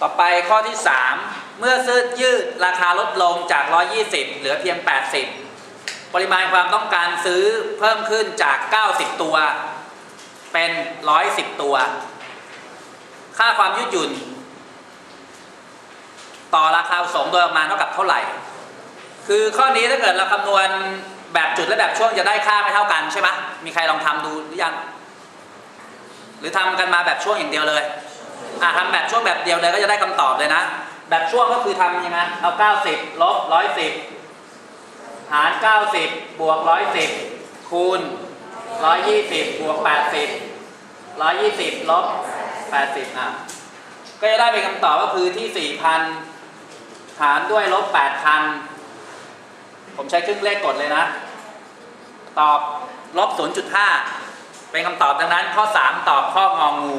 ต่อไปข้อที่ 3 เมื่อซื้อยืดราคาลดลงจาก 120 เหลือเพียง 80 ปริมาณความต้องการซื้อเพิ่มขึ้นจาก 90 ตัว เป็น 110 ตัว ค่าความยืดหยุ่น ต่อราคาสมโดยประมาณเท่ากับเท่าไหร่ คือข้อนี้ถ้าเกิดเราคำนวณแบบจุดและแบบช่วงจะได้ค่าไม่เท่ากันใช่ไหมมีใครลองทำดูหรือยัง หรือทำกันมาแบบช่วงอย่างเดียวเลย อะทำแบบช่วงแบบเดียวเลยก็จะได้คำตอบเลยนะ แบบช่วงก็คือทำยังไงเอา 90 ลบ 110 หาร 90 บวก 110 คูณ 120 บวก 80 120 ลบ 80 อะ ก็จะได้เป็นคำตอบก็คือที่ 4,000 หารด้วยลบ 8,000 ผมใช้เครื่องเลขกดเลยนะ ตอบลบ 0.5 เป็นคำตอบดังนั้นข้อ 3 ตอบข้ององู